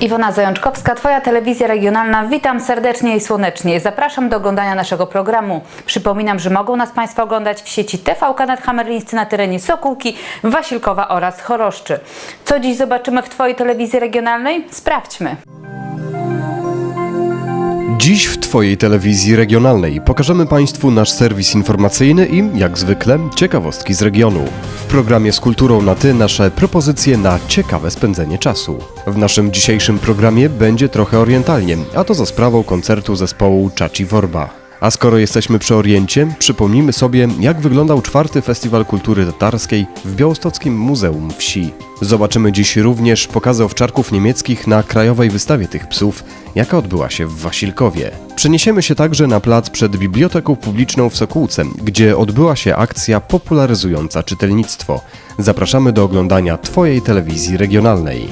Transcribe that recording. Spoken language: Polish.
Iwona Zajączkowska, Twoja telewizja regionalna. Witam serdecznie i słonecznie. Zapraszam do oglądania naszego programu. Przypominam, że mogą nas Państwo oglądać w sieci TVK nad Hamerlińscy na terenie Sokółki, Wasilkowa oraz Choroszczy. Co dziś zobaczymy w Twojej telewizji regionalnej? Sprawdźmy. Dziś w Twojej telewizji regionalnej pokażemy Państwu nasz serwis informacyjny i, jak zwykle, ciekawostki z regionu. W programie z kulturą na Ty nasze propozycje na ciekawe spędzenie czasu. W naszym dzisiejszym programie będzie trochę orientalnie, a to za sprawą koncertu zespołu Czaci Worba. A skoro jesteśmy przy Oriencie, przypomnijmy sobie, jak wyglądał czwarty Festiwal Kultury Tatarskiej w Białostockim Muzeum Wsi. Zobaczymy dziś również pokazy owczarków niemieckich na krajowej wystawie tych psów, jaka odbyła się w Wasilkowie. Przeniesiemy się także na plac przed Biblioteką Publiczną w Sokółce, gdzie odbyła się akcja popularyzująca czytelnictwo. Zapraszamy do oglądania Twojej telewizji regionalnej.